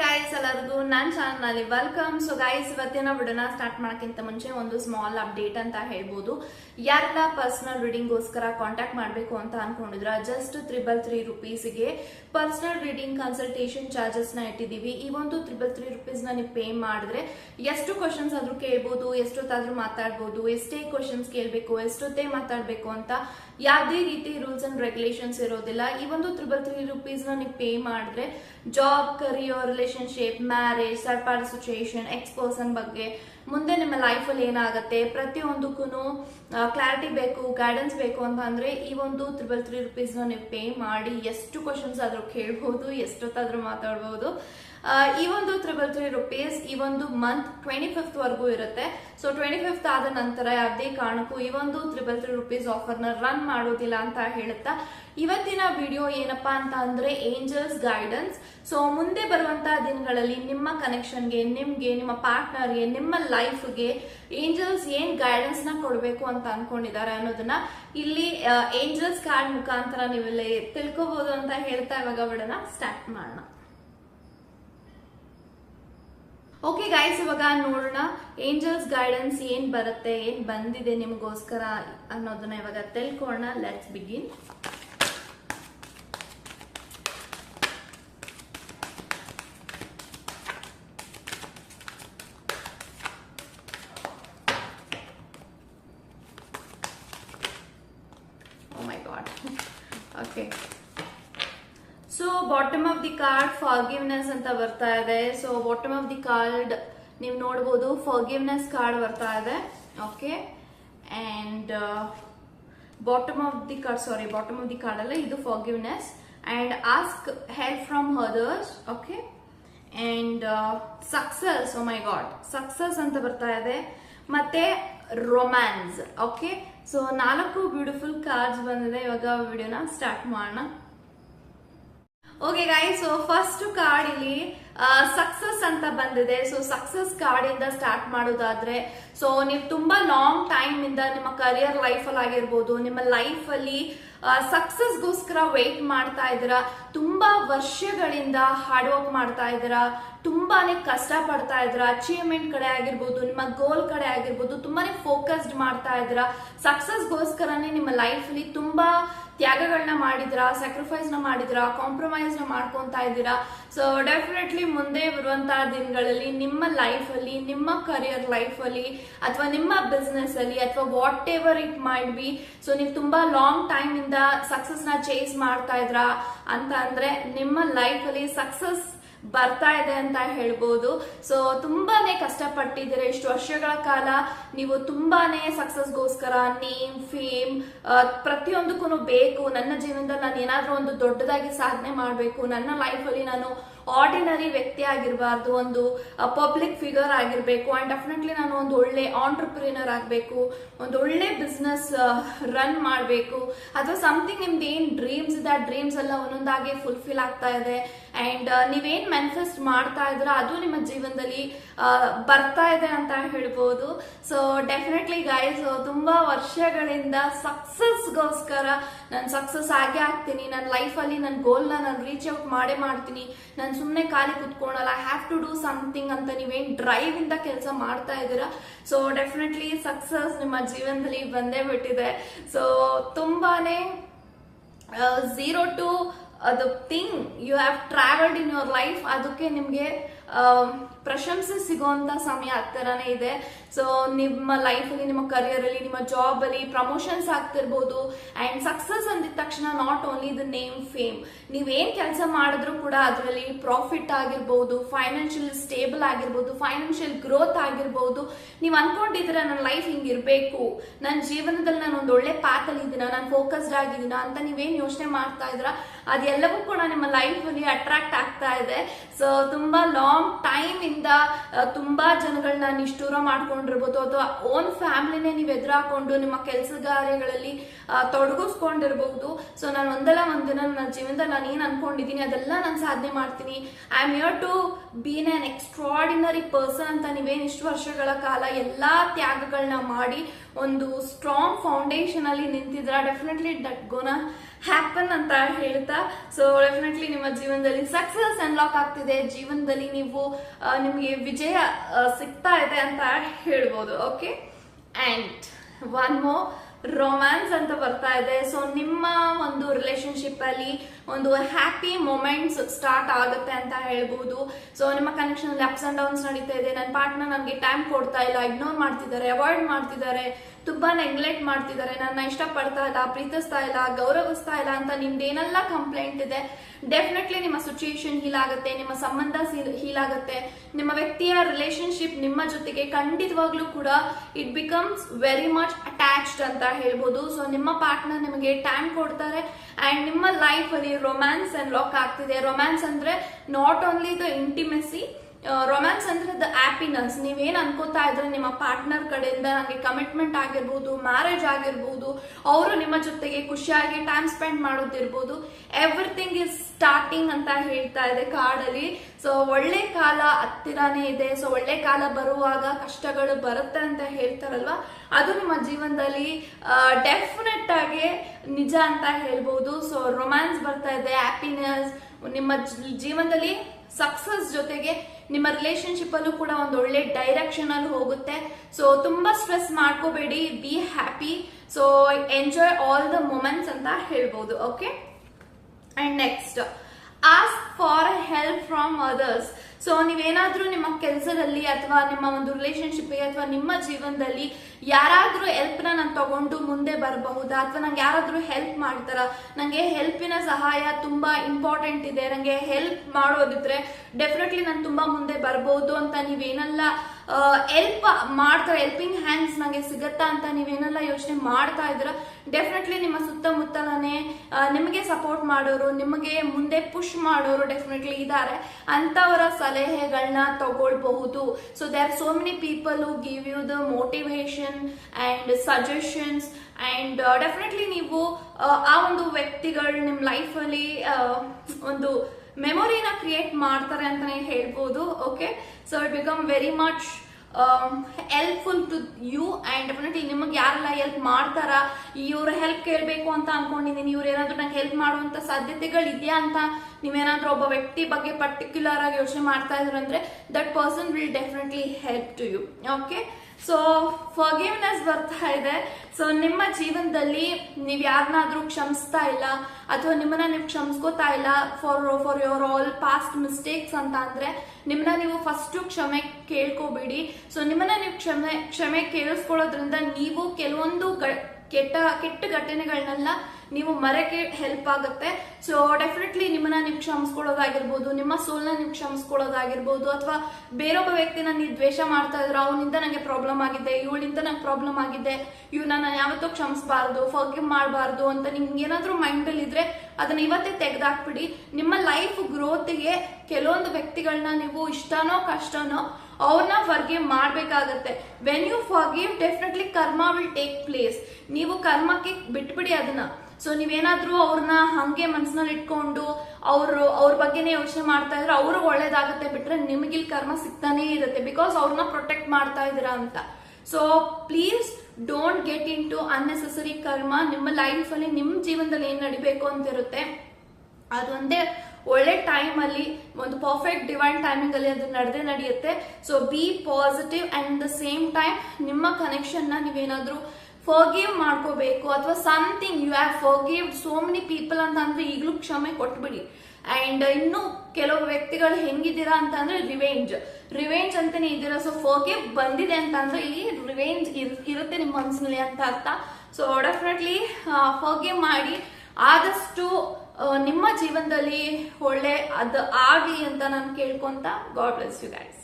Guys ಎಲ್ಲರಿಗೂ ನನ್ನ ಚಾನಲ್ನಲ್ಲಿ ವೆಲ್ಕಮ್ ಸೊ ಗಾಯ್ಸ್ ಇವತ್ತಿನ ವಿಡಿಯೋನ ಸ್ಟಾರ್ಟ್ ಮಾಡೋಕ್ಕಿಂತ ಮುಂಚೆ ಒಂದು ಸ್ಮಾಲ್ ಅಪ್ಡೇಟ್ ಅಂತ ಹೇಳ್ಬೋದು. ಯಾರೆಲ್ಲ ಪರ್ಸನಲ್ ರೀಡಿಂಗ್ಗೋಸ್ಕರ ಕಾಂಟ್ಯಾಕ್ಟ್ ಮಾಡಬೇಕು ಅಂತ ಅನ್ಕೊಂಡಿದ್ರ ಜಸ್ಟ್ ತ್ರಿಬಲ್ ತ್ರೀ ರುಪೀಸ್ಗೆ ಪರ್ಸನಲ್ ರೀಡಿಂಗ್ ಕನ್ಸಲ್ಟೇಷನ್ ಚಾರ್ಜಸ್ನ ಇಟ್ಟಿದ್ದೀವಿ. ಈ ಒಂದು ತ್ರಿಬಲ್ ತ್ರೀ ರುಪೀಸ್ನ ನೀವು ಪೇ ಮಾಡಿದ್ರೆ ಎಷ್ಟು ಕ್ವಶನ್ಸ್ ಆದ್ರೂ ಕೇಳ್ಬೋದು, ಎಷ್ಟೊತ್ತಾದರೂ ಮಾತಾಡ್ಬೋದು, ಎಷ್ಟೇ ಕ್ವಶನ್ಸ್ ಕೇಳಬೇಕು, ಎಷ್ಟೊತ್ತೇ ಮಾತಾಡಬೇಕು ಅಂತ ಯಾವುದೇ ರೀತಿ ರೂಲ್ಸ್ ಅಂಡ್ ರೆಗ್ಯುಲೇಷನ್ಸ್ ಇರೋದಿಲ್ಲ. ಈ ಒಂದು ತ್ರಿಬಲ್ ತ್ರೀ ರುಪೀಸ್ನ ನೀವು ಪೇ ಮಾಡಿದ್ರೆ ಜಾಬ್ ಕರಿಯರ್ ರಿಲೇಶನ್ಶಿಪ್ ಮ್ಯಾರೇಜ್ ಸರ್ಪಾರ್ ಸಿಚುಯೇಷನ್ ಎಕ್ಸ್ ಪರ್ಸನ್ ಬಗ್ಗೆ ಮುಂದೆ ನಿಮ್ಮ ಲೈಫಲ್ಲಿ ಏನಾಗುತ್ತೆ? ಪ್ರತಿಯೊಂದಕ್ಕೂ ಕ್ಲಾರಿಟಿ ಬೇಕು ಗೈಡೆನ್ಸ್ ಬೇಕು ಅಂತ ಅಂದ್ರೆ ಈ ಒಂದು ತ್ರಿಬಲ್ ತ್ರೀ ರುಪೀಸ್ನ ನೀವು ಪೇ ಮಾಡಿ ಎಷ್ಟು ಕ್ವಶನ್ಸ್ ಆದ್ರೂ ಕೇಳ್ಬೋದು, ಎಷ್ಟೊತ್ತಾದ್ರೂ ಮಾತಾಡ್ಬೋದು. ಈ ಒಂದು ತ್ರಿಬಲ್ ತ್ರೀ ರುಪೀಸ್ ಈ ಒಂದು ಮಂತ್ ಟ್ವೆಂಟಿ ಫಿಫ್ತ್ ವರೆಗೂ ಇರುತ್ತೆ. ಸೊ ಟ್ವೆಂಟಿ ಫಿಫ್ತ್ ಆದ ನಂತರ ಯಾವುದೇ ಕಾರಣಕ್ಕೂ ಈ ಒಂದು ತ್ರಿಬಲ್ ತ್ರೀ ರುಪೀಸ್ ಆಫರ್ನ ರನ್ ಮಾಡೋದಿಲ್ಲ ಅಂತ ಹೇಳುತ್ತಾ, ಇವತ್ತಿನ ವಿಡಿಯೋ ಏನಪ್ಪಾ ಅಂತ ಅಂದ್ರೆ ಏಂಜಲ್ಸ್ ಗೈಡೆನ್ಸ್ ಸೊ ಮುಂದೆ ಬರುವಂತಹ ದಿನಗಳಲ್ಲಿ ನಿಮ್ಮ ಕನೆಕ್ಷನ್ಗೆ ನಿಮ್ಗೆ, ನಿಮ್ಮ ಪಾರ್ಟ್ನರ್ಗೆ ನಿಮ್ಮ ಲೈಫ್ಗೆ ಏಂಜಲ್ಸ್ ಏನ್ ಗೈಡೆನ್ಸ್ನ ಕೊಡಬೇಕು ಅಂತ ಅನ್ಕೊಂಡಿದ್ದಾರೆ ಅನ್ನೋದನ್ನ ಇಲ್ಲಿ ಏಂಜಲ್ಸ್ ಕಾರ್ಡ್ ಮುಖಾಂತರ ನೀವೆಲ್ಲ ತಿಳ್ಕೊಬಹುದು ಅಂತ ಹೇಳ್ತಾ ಇವಾಗ ಬಿಡೋಣ ಸ್ಟಾರ್ಟ್ ಮಾಡೋಣ. ಓಕೆ ಗೈಸ್ ಇವಾಗ ನೋಡೋಣ. ಏಂಜಲ್ಸ್ ಗೈಡೆನ್ಸ್ ಏನ್ ಬರುತ್ತೆ, ಏನ್ ಬಂದಿದೆ ನಿಮಗೋಸ್ಕರ ಅನ್ನೋದನ್ನ ಇವಾಗ ತಿಳ್ಕೊಳ್ಳೋಣ. Let's begin oh my god okay so bottom of the card forgiveness ಅಂತ ಬರ್ತಾ ಇದೆ. So bottom of the card ನೀವು ನೋಡ್ಬೋದು ಫಾರ್ಗಿವ್ನೆಸ್ ಕಾರ್ಡ್ ಬರ್ತಾ ಇದೆ. Okay and bottom of the card sorry bottom of the card ಅಲ್ಲ, ಇದು forgiveness and ask help from others okay and success oh my god success ಅಂತ ಬರ್ತಾ ಇದೆ. ಮತ್ತೆ ರೊಮ್ಯಾನ್ಸ್ ಓಕೆ ಸೊ ನಾಲ್ಕು ಬ್ಯೂಟಿಫುಲ್ ಕಾರ್ಡ್ಸ್ ಬಂದಿದೆ. ಇವಾಗ ವಿಡಿಯೋನ ಸ್ಟಾರ್ಟ್ ಮಾಡೋಣ. Okay guys so first card ಇಲ್ಲಿ ಸಕ್ಸಸ್ ಅಂತ ಬಂದಿದೆ. ಸೊ ಸಕ್ಸಸ್ ಕಾರ್ಡ್ ಇಂದ ಸ್ಟಾರ್ಟ್ ಮಾಡೋದಾದ್ರೆ ಸೊ ನೀವು ತುಂಬಾ ಲಾಂಗ್ ಟೈಮ್ ಇಂದ ನಿಮ್ಮ ಕರಿಯರ್ ಲೈಫ್ ಅಲ್ಲಿ ಆಗಿರ್ಬೋದು, ನಿಮ್ಮ ಲೈಫ್ ಅಲ್ಲಿ ಸಕ್ಸಸ್ಗೋಸ್ಕರ ವೆಯ್ಟ್ ಮಾಡ್ತಾ ಇದ್ದೀರಾ, ತುಂಬಾ ವರ್ಷಗಳಿಂದ ಹಾರ್ಡ್ ವರ್ಕ್ ಮಾಡ್ತಾ ಇದ್ದೀರಾ, ತುಂಬಾನೇ ಕಷ್ಟ ಪಡ್ತಾ ಇದ್ರ ಅಚೀವ್ಮೆಂಟ್ ಕಡೆ ಆಗಿರ್ಬೋದು, ನಿಮ್ಮ ಗೋಲ್ ಕಡೆ ಆಗಿರ್ಬೋದು, ತುಂಬಾನೇ ಫೋಕಸ್ಡ್ ಮಾಡ್ತಾ ಇದ್ದೀರಾ ಸಕ್ಸಸ್ಗೋಸ್ಕರನೇ ನಿಮ್ಮ ಲೈಫ್ ಅಲ್ಲಿ ತುಂಬಾ ತ್ಯಾಗಗಳನ್ನ ಮಾಡಿದ್ರ ಸ್ಯಾಕ್ರಿಫೈಸ್ನ ಮಾಡಿದ್ರಾ ಕಾಂಪ್ರಮೈಸ್ನ ಮಾಡ್ಕೊಂತಾ ಇದ್ದೀರಾ. ಸೊ ಡೆಫಿನೆಟ್ಲಿ ಮುಂದೆ ಬರುವಂತಹ ದಿನಗಳಲ್ಲಿ ನಿಮ್ಮ ಲೈಫ್ ಅಲ್ಲಿ, ನಿಮ್ಮ ಕರಿಯರ್ ಲೈಫ್ ಅಲ್ಲಿ ಅಥವಾ ನಿಮ್ಮ ಬಿಸ್ನೆಸ್ ಅಲ್ಲಿ ಅಥವಾ whatever it might be so ನೀವು ತುಂಬಾ ಲಾಂಗ್ ಟೈಮ್ ಇಂದ ಸಕ್ಸಸ್ನ ಚೇಸ್ ಮಾಡ್ತಾ ಇದ್ರಾ ಅಂತ ಅಂದ್ರೆ ನಿಮ್ಮ ಲೈಫ್ ಅಲ್ಲಿ ಸಕ್ಸಸ್ ಬರ್ತಾ ಇದೆ ಅಂತ ಹೇಳ್ಬೋದು. ಸೊ ತುಂಬಾನೇ ಕಷ್ಟಪಟ್ಟಿದ್ದೀರಾ. ಇಷ್ಟು ವರ್ಷಗಳ ಕಾಲ ನೀವು ತುಂಬಾನೇ ಸಕ್ಸಸ್ಗೋಸ್ಕರ ನೇಮ್ ಫೇಮ್ ಪ್ರತಿಯೊಂದಕ್ಕೂ ಬೇಕು. ನನ್ನ ಜೀವನದಲ್ಲಿ ನಾನು ಏನಾದ್ರೂ ಒಂದು ದೊಡ್ಡದಾಗಿ ಸಾಧನೆ ಮಾಡಬೇಕು. ನನ್ನ ಲೈಫಲ್ಲಿ ನಾನು ಆರ್ಡಿನರಿ ವ್ಯಕ್ತಿ ಆಗಿರಬಾರ್ದು, ಒಂದು ಪಬ್ಲಿಕ್ ಫಿಗರ್ ಆಗಿರಬೇಕು. ಆ್ಯಂಡ್ ಡೆಫಿನೆಟ್ಲಿ ನಾನು ಒಂದು ಒಳ್ಳೆ ಆಂಟ್ರಪ್ರಿನರ್ ಆಗಬೇಕು, ಒಂದು ಒಳ್ಳೆ ಬಿಸ್ನೆಸ್ ರನ್ ಮಾಡಬೇಕು. ಅಥವಾ ಸಮಥಿಂಗ್ ನಿಮ್ದು ಏನು ಡ್ರೀಮ್ಸ್ ಇದೆ, ಆ ಡ್ರೀಮ್ಸ್ ಎಲ್ಲ ಒಂದೊಂದಾಗಿ ಫುಲ್ಫಿಲ್ ಆಗ್ತಾ ಇದೆ. ಆ್ಯಂಡ್ ನೀವೇನು ಮ್ಯಾನಿಫೆಸ್ಟ್ ಮಾಡ್ತಾ ಇದ್ರೋ ಅದು ನಿಮ್ಮ ಜೀವನದಲ್ಲಿ ಬರ್ತಾ ಇದೆ ಅಂತ ಹೇಳ್ಬೋದು. ಸೊ ಡೆಫಿನೆಟ್ಲಿ ಗೈಸ್ ತುಂಬ ವರ್ಷಗಳಿಂದ ಸಕ್ಸಸ್ಗೋಸ್ಕರ ನಾನು ಸಕ್ಸಸ್ ಆಗೇ ಆಗ್ತೀನಿ. ನನ್ನ ಲೈಫಲ್ಲಿ ನನ್ನ ಗೋಲ್ನ ನಾನು ರೀಚ್ ಔಟ್ ಮಾಡೇ ಮಾಡ್ತೀನಿ. ನಾನು ಸುಮ್ಮನೆ ಖಾಲಿ ಕುತ್ಕೊಳಲ್ಲ ಹ್ಯಾವ್ ಟು ಡೂ ಸಮಥಿಂಗ್ ಅಂತ ನೀವೇನು ಡ್ರೈವ್ ಇಂದ ಕೆಲಸ ಮಾಡ್ತಾ ಇದ್ದೀರಾ? ಸೊ ಡೆಫಿನೆಟ್ಲಿ ಸಕ್ಸಸ್ ನಿಮ್ಮ ಜೀವನದಲ್ಲಿ ಬಂದೇ ಬಿಟ್ಟಿದೆ. ಸೊ ತುಂಬಾನೇ ಝೀರೋ ಟು ಅದು thing you have travelled in your life ಅದಕ್ಕೆ ನಿಮಗೆ ಪ್ರಶಂಸೆ ಸಿಗುವಂತ ಸಮಯ ಹತ್ತಿರನೇ ಇದೆ. ಸೊ ನಿಮ್ಮ ಲೈಫಲ್ಲಿ ನಿಮ್ಮ ಕರಿಯರ್ ಅಲ್ಲಿ, ನಿಮ್ಮ ಜಾಬ್ ಅಲ್ಲಿ ಪ್ರಮೋಷನ್ಸ್ ಆಗ್ತಿರ್ಬೋದು ಅಂಡ್ ಸಕ್ಸಸ್ ಅಂದಿದ ತಕ್ಷಣ not only the name fame ನೀವೇನ್ ಕೆಲಸ ಮಾಡಿದ್ರು ಕೂಡ ಅದರಲ್ಲಿ ಪ್ರಾಫಿಟ್ ಆಗಿರ್ಬೋದು ಫೈನಾನ್ಷಿಯಲ್ ಸ್ಟೇಬಲ್ ಆಗಿರ್ಬೋದು ಫೈನಾನ್ಷಿಯಲ್ ಗ್ರೋತ್ ಆಗಿರ್ಬೋದು. ನೀವು ಅನ್ಕೊಂಡಿದ್ರೆ ನನ್ನ ಲೈಫ್ ಹಿಂಗಿರ್ಬೇಕು ನನ್ನ ಜೀವನದಲ್ಲಿ ನಾನು ಒಂದು ಒಳ್ಳೆ ಪಾತ್ ಅಲ್ಲಿ ಇದ್ದೀನ ನಾನು ಫೋಕಸ್ಡ್ ಆಗಿದ್ದೀನ ಅಂತ ನೀವೇನ್ ಯೋಚನೆ ಮಾಡ್ತಾ ಇದ್ರ ಅದೆಲ್ಲವೂ ಕೂಡ ನಿಮ್ಮ ಲೈಫ್ ಅಲ್ಲಿ ಅಟ್ರಾಕ್ಟ್ ಆಗ್ತಾ ಇದೆ. ಸೊ ತುಂಬಾ ಲಾಂಗ್ ಟೈಮ್ ಆ, ತುಂಬಾ ಜನಗಳನ್ನ ನಿಷ್ಠೂರ ಮಾಡ್ಕೊಂಡಿರ್ಬೋದು. ಅಥವಾ ಓನ್ ಫ್ಯಾಮಿಲಿನೇ ನೀವು ಎದುರಾಕೊಂಡು ನಿಮ್ಮ ಕೆಲಸ ಕಾರ್ಯಗಳಲ್ಲಿ ತೊಡಗಿಸ್ಕೊಂಡಿರ್ಬಹುದು ಸೊ ನಾನು ಒಂದಲ್ಲ ಒಂದಿನ ನನ್ನ ಜೀವನದ ನಾನು ಏನ್ ಅನ್ಕೊಂಡಿದ್ದೀನಿ ಅದೆಲ್ಲ ನಾನು ಸಾಧನೆ ಮಾಡ್ತೀನಿ. I am your to been an extraordinary person ಅಂತ ನೀವೇನು ಇಷ್ಟು ವರ್ಷಗಳ ಕಾಲ ಎಲ್ಲಾ ತ್ಯಾಗಗಳನ್ನ ಮಾಡಿ ಒಂದು ಸ್ಟ್ರಾಂಗ್ ಫೌಂಡೇಶನ್ ಅಲ್ಲಿ ನಿಂತಿದ್ರ ಡೆಫಿನೆಟ್ಲಿ ದಟ್ ಗೋನ ಹ್ಯಾಪನ್ ಅಂತ ಹೇಳ್ತಾ. ಸೊ ಡೆಫಿನೆಟ್ಲಿ ನಿಮ್ಮ ಜೀವನದಲ್ಲಿ ಸಕ್ಸಸ್ ಅನ್ಲಾಕ್ ಆಗ್ತಿದೆ. ಜೀವನದಲ್ಲಿ ನೀವು ನಿಮಗೆ ವಿಜಯ ಸಿಗ್ತಾ ಇದೆ ಅಂತ ಹೇಳ್ಬೋದು okay and one more romance ಅಂತ ಬರ್ತಾ ಇದೆ. ಸೊ ನಿಮ್ಮ ಒಂದು ರಿಲೇಶನ್ಶಿಪ್ ಅಲ್ಲಿ ಒಂದು ಹ್ಯಾಪಿ ಮೊಮೆಂಟ್ಸ್ ಸ್ಟಾರ್ಟ್ ಆಗುತ್ತೆ ಅಂತ ಹೇಳ್ಬಹುದು ಸೊ ನಿಮ್ಮ ಕನೆಕ್ಷನ್ ಅಲ್ಲಿ ಅಪ್ಸ್ ಅಂಡ್ ಡೌನ್ಸ್ ನಡೀತಾ ಇದೆ. ನನ್ನ ಪಾರ್ಟ್ನರ್ ನನಗೆ ಟೈಮ್ ಕೊಡ್ತಾ ಇಲ್ಲ ಇಗ್ನೋರ್ ಮಾಡ್ತಿದ್ದಾರೆ ಅವಾಯ್ಡ್ ಮಾಡ್ತಿದ್ದಾರೆ. ತುಂಬಾ ನೆಗ್ಲೆಕ್ಟ್ ಮಾಡ್ತಿದ್ದಾರೆ. ನನ್ನ ಇಷ್ಟಪಡ್ತಾ ಇಲ್ಲ, ಪ್ರೀತಿಸ್ತಾ ಇಲ್ಲ, ಗೌರವಿಸ್ತಾ ಇಲ್ಲ ಅಂತ ನಿಮ್ದೇನೆಲ್ಲ ಕಂಪ್ಲೇಂಟ್ ಇದೆ. ಡೆಫಿನೆಟ್ಲಿ ನಿಮ್ಮ ಸಿಚುಯೇಷನ್ ಹೀಲ್ ಆಗುತ್ತೆ, ನಿಮ್ಮ ಸಂಬಂಧ ಹೀಲ್ ಆಗುತ್ತೆ. ನಿಮ್ಮ ವ್ಯಕ್ತಿಯ ರಿಲೇಶನ್ಶಿಪ್ ನಿಮ್ಮ ಜೊತೆಗೆ ಖಂಡಿತವಾಗ್ಲೂ ಕೂಡ it becomes very much attached ಅಂತ ಹೇಳ್ಬೋದು. ಸೊ ನಿಮ್ಮ ಪಾರ್ಟ್ನರ್ ನಿಮಗೆ ಟೈಮ್ ಕೊಡ್ತಾರೆ ಅಂಡ್ ನಿಮ್ಮ ಲೈಫ್ ಅಲ್ಲಿ ರೊಮ್ಯಾನ್ಸ್ ಅಂಡ್ ಲಾಕ್ ಆಗ್ತಿದೆ. ರೊಮ್ಯಾನ್ಸ್ ಅಂದ್ರೆ not only the intimacy romance ಅಂದ್ರೆ ದ ಹ್ಯಾಪಿನೆಸ್ ನೀವೇನು ಅನ್ಕೋತಾ ಇದ್ರೆ ನಿಮ್ಮ ಪಾರ್ಟ್ನರ್ ಕಡೆಯಿಂದ ನನಗೆ ಕಮಿಟ್ಮೆಂಟ್ ಆಗಿರ್ಬೋದು ಮ್ಯಾರೇಜ್ ಆಗಿರ್ಬೋದು, ಅವರು ನಿಮ್ಮ ಜೊತೆಗೆ ಖುಷಿಯಾಗಿ ಟೈಮ್ ಸ್ಪೆಂಡ್ ಮಾಡೋದಿರ್ಬೋದು. ಎವ್ರಿಥಿಂಗ್ ಇಸ್ ಸ್ಟಾರ್ಟಿಂಗ್ ಅಂತ ಹೇಳ್ತಾ ಇದೆ ಕಾಡಲ್ಲಿ. ಸೊ ಒಳ್ಳೆ ಕಾಲ ಹತ್ತಿರನೇ ಇದೆ. ಸೊ ಒಳ್ಳೆ ಕಾಲ ಬರುವಾಗ ಕಷ್ಟಗಳು ಬರುತ್ತೆ ಅಂತ ಹೇಳ್ತಾರಲ್ವಾ? ಅದು ನಿಮ್ಮ ಜೀವನದಲ್ಲಿ ಡೆಫಿನೆಟ್ ಆಗಿ ನಿಜ ಅಂತ ಹೇಳ್ಬೋದು. ಸೊ ರೊಮ್ಯಾನ್ಸ್ ಬರ್ತಾ ಇದೆ ಹ್ಯಾಪಿನೆಸ್ ನಿಮ್ಮ ಜೀವನದಲ್ಲಿ ಸಕ್ಸಸ್ ಜೊತೆಗೆ ನಿಮ್ಮ ರಿಲೇಶನ್ಶಿಪ್ ಅಲ್ಲೂ ಕೂಡ ಒಂದು ಒಳ್ಳೆ ಡೈರೆಕ್ಷನ್ ಅಲ್ಲಿ ಹೋಗುತ್ತೆ. ಸೊ ತುಂಬಾ ಸ್ಟ್ರೆಸ್ ಮಾಡ್ಕೋಬೇಡಿ be happy so enjoy all the moments ಅಂತ ಹೇಳ್ಬೋದು okay and next ask for help from others so ನೀವೇನಾದ್ರೂ ನಿಮ್ಮ ಕೆಲಸದಲ್ಲಿ ಅಥವಾ ನಿಮ್ಮ ಒಂದು ರಿಲೇಶನ್ಶಿಪ್ ಅಥವಾ ನಿಮ್ಮ ಜೀವನದಲ್ಲಿ ಯಾರಾದರೂ ಹೆಲ್ಪ್ನ ನಾನು ತಗೊಂಡು ಮುಂದೆ ಬರಬಹುದಾ? ಅಥವಾ ನಂಗೆ ಯಾರಾದರೂ ಹೆಲ್ಪ್ ಮಾಡ್ತಾರ? ನಂಗೆ ಹೆಲ್ಪಿನ ಸಹಾಯ ತುಂಬಾ ಇಂಪಾರ್ಟೆಂಟ್ ಇದೆ. ನಂಗೆ ಹೆಲ್ಪ್ ಮಾಡೋದಿದ್ರೆ ಡೆಫಿನೆಟ್ಲಿ ನಾನು ತುಂಬಾ ಮುಂದೆ ಬರಬಹುದು ಅಂತ ನೀವೇನೆಲ್ಲ ಹೆಲ್ಪ್ ಮಾಡ್ತಾ ಹೆಲ್ಪಿಂಗ್ ಹ್ಯಾಂಡ್ಸ್ ನಂಗೆ ಸಿಗತ್ತಾ ಅಂತ ನೀವೇನೆಲ್ಲ ಯೋಚನೆ ಮಾಡ್ತಾ ಇದ್ರ ಡೆಫಿನೆಟ್ಲಿ ನಿಮ್ಮ ಸುತ್ತಮುತ್ತಲನೇ ನಿಮಗೆ ಸಪೋರ್ಟ್ ಮಾಡೋರು, ನಿಮಗೆ ಮುಂದೆ ಪುಷ್ ಮಾಡೋರು ಡೆಫಿನೆಟ್ಲಿ ಇದ್ದಾರೆ. ಅಂತವರ ಸಲಹೆಗಳನ್ನ ತಗೊಳ್ಬಹುದು. So they are so many people who give you the motivation and suggestions and definitely ನೀವು, ಆ ಒಂದು ವ್ಯಕ್ತಿಗಳು ನಿಮ್ಮ ಲೈಫಲ್ಲಿ ಒಂದು ಮೆಮೊರಿನ ಕ್ರಿಯೇಟ್ ಮಾಡ್ತಾರೆ ಅಂತಾನೆ ಹೇಳ್ಬೋದು okay so it become very much helpful to you and definitely ನಿಮಗೆ ಯಾರೆಲ್ಲ ಹೆಲ್ಪ್ ಮಾಡ್ತಾರ, ಇವ್ರ ಹೆಲ್ಪ್ ಕೇಳಬೇಕು ಅಂತ ಅನ್ಕೊಂಡಿದ್ದೀನಿ, ಇವ್ರು ಏನಾದರೂ ನಂಗೆ ಹೆಲ್ಪ್ ಮಾಡುವಂಥ ಸಾಧ್ಯತೆಗಳು ಇದೆಯಾ ಅಂತ ನೀವೇನಾದರೂ ಒಬ್ಬ ವ್ಯಕ್ತಿ ಬಗ್ಗೆ ಪರ್ಟಿಕ್ಯುಲರ್ ಆಗಿ ಯೋಚನೆ ಮಾಡ್ತಾ ಇದ್ರು ಅಂದರೆ that person will definitely help to you okay so forgiveness ಬರ್ತಾ ಇದೆ. ಸೊ ನಿಮ್ಮ ಜೀವನದಲ್ಲಿ ನೀವು ಯಾರನ್ನಾದ್ರೂ ಕ್ಷಮಿಸ್ತಾ ಇಲ್ಲ, ಅಥವಾ ನಿಮ್ಮನ್ನ ನೀವು ಕ್ಷಮಿಸ್ಕೋತಾ ಇಲ್ಲ for for your all past mistakes ಅಂತ ಅಂದ್ರೆ, ನಿಮ್ಮನ್ನ ನೀವು ಫಸ್ಟ್ ಕ್ಷಮೆ ಕೇಳ್ಕೋಬೇಡಿ. ಸೊ ನಿಮ್ಮನ್ನ ನೀವು ಕ್ಷಮೆ ಕ್ಷಮೆ ಕೇಳಿಸ್ಕೊಳ್ಳೋದ್ರಿಂದ ನೀವು ಕೆಲವೊಂದು ಕೆಟ್ಟ ಕೆಟ್ಟ ಘಟನೆಗಳನ್ನೆಲ್ಲ ನೀವು ಮರಕ್ಕೆ ಹೆಲ್ಪ್ ಆಗುತ್ತೆ. ಸೊ ಡೆಫಿನೆಟ್ಲಿ ನಿಮ್ಮನ್ನ ನೀವು ಕ್ಷಮಿಸ್ಕೊಳ್ಳೋದಾಗಿರ್ಬೋದು, ನಿಮ್ಮ ಸೋಲ್ನ ನೀವು ಕ್ಷಮಿಸ್ಕೊಳ್ಳೋದಾಗಿರ್ಬೋದು, ಅಥವಾ ಬೇರೊಬ್ಬ ವ್ಯಕ್ತಿನ ನೀವು ದ್ವೇಷ ಮಾಡ್ತಾ ಇದ್ರೆ ಅವನಿಂದ ನನಗೆ ಪ್ರಾಬ್ಲಮ್ ಆಗಿದೆ, ಇವಳಿಂದ ನಂಗೆ ಪ್ರಾಬ್ಲಮ್ ಆಗಿದೆ ಇವ್ನ ನಾನು ಯಾವತ್ತೂ ಕ್ಷಮಿಸಬಾರ್ದು ಫರ್ಗಿವ್ ಮಾಡಬಾರ್ದು ಅಂತ ನಿಮ್ಗೆ ಏನಾದರೂ ಮೈಂಡಲ್ಲಿ ಇದ್ರೆ ಅದನ್ನ ಇವತ್ತೇ ತೆಗೆದಾಕ್ಬಿಡಿ. ನಿಮ್ಮ ಲೈಫ್ ಗ್ರೋತ್ಗೆ ಕೆಲವೊಂದು ವ್ಯಕ್ತಿಗಳನ್ನ ನೀವು ಇಷ್ಟನೋ ಕಷ್ಟನೋ ಅವ್ರನ್ನ ಫರ್ಗಿವ್ ಮಾಡ್ಬೇಕಾಗತ್ತೆ. When you forgive definitely karma will take place ನೀವು ಕರ್ಮಕ್ಕೆ ಬಿಟ್ಬಿಡಿ ಅದನ್ನ. ಸೊ ನೀವೇನಾದ್ರೂ ಅವ್ರನ್ನ ಹಂಗೆ ಮನ್ಸಿನಲ್ಲಿ ಇಟ್ಕೊಂಡು ಅವರು, ಅವ್ರ ಬಗ್ಗೆನೇ ಯೋಚನೆ ಮಾಡ್ತಾ ಇದ್ರೆ ಅವ್ರಿಗೆ ಒಳ್ಳೇದಾಗತ್ತೆ ಬಿಟ್ರೆ ನಿಮಗಿಲ್ ಕರ್ಮ ಸಿಗ್ತಾನೆ ಇರುತ್ತೆ ಬಿಕಾಸ್ ಅವ್ರನ್ನ ಪ್ರೊಟೆಕ್ಟ್ ಮಾಡ್ತಾ ಇದ್ದೀರಾ ಅಂತ. So please don't get into unnecessary karma ನಿಮ್ಮ ಲೈಫ್ ಅಲ್ಲಿ ನಿಮ್ಮ ಜೀವನದಲ್ಲಿ ಏನ್ ನಡಿಬೇಕು ಅಂತ ಇರುತ್ತೆ ಅದೊಂದೇ ಒಳ್ಳೆ ಟೈಮ್ ಅಲ್ಲಿ, ಒಂದು ಪರ್ಫೆಕ್ಟ್ ಡಿವೈನ್ ಟೈಮಿಂಗ್ ಅಲ್ಲಿ ಅದು ನಡೆದೇ ನಡೆಯುತ್ತೆ. So be positive and the same time ನಿಮ್ಮ ಕನೆಕ್ಷನ್ನ ನೀವೇನಾದ್ರೂ ಫರ್ಗಿವ್ ಮಾಡ್ಕೋಬೇಕು ಅಥವಾ something you have forgive so many people ಅಂತ ಅಂದ್ರೆ ಈಗಲೂ ಕ್ಷಮೆ ಕೊಟ್ಬಿಡಿ. ಅಂಡ್ ಇನ್ನು ಕೆಲವು ವ್ಯಕ್ತಿಗಳು ಹೆಂಗಿದ್ದೀರಾ ಅಂತ ಅಂದ್ರೆ ರಿವೆಂಜ್ ರಿವೆಂಜ್ ಅಂತಾನೆ ಇದ್ದೀರಾ ಸೊ ಫರ್ಗಿವ್ ಬಂದಿದೆ ಅಂತ ಅಂದ್ರೆ ಇಲ್ಲಿ ರಿವೆಂಜ್ ಇರುತ್ತೆ ನಿಮ್ಮ ಮನಸ್ಸಿನಲ್ಲಿ ಅಂತ ಅರ್ಥ. ಸೊ ಡೆಫಿನೆಟ್ಲಿ ಫರ್ಗಿವ್ ಮಾಡಿ. ಆದಷ್ಟು ನಿಮ್ಮ ಜೀವನದಲ್ಲಿ ಒಳ್ಳೆ ಅದು ಆಗಲಿ ಅಂತ ನಾನು ಕೇಳ್ಕೊಂತ ಗಾಡ್ ಬ್ಲೆಸ್ ಯು ಗೈಸ್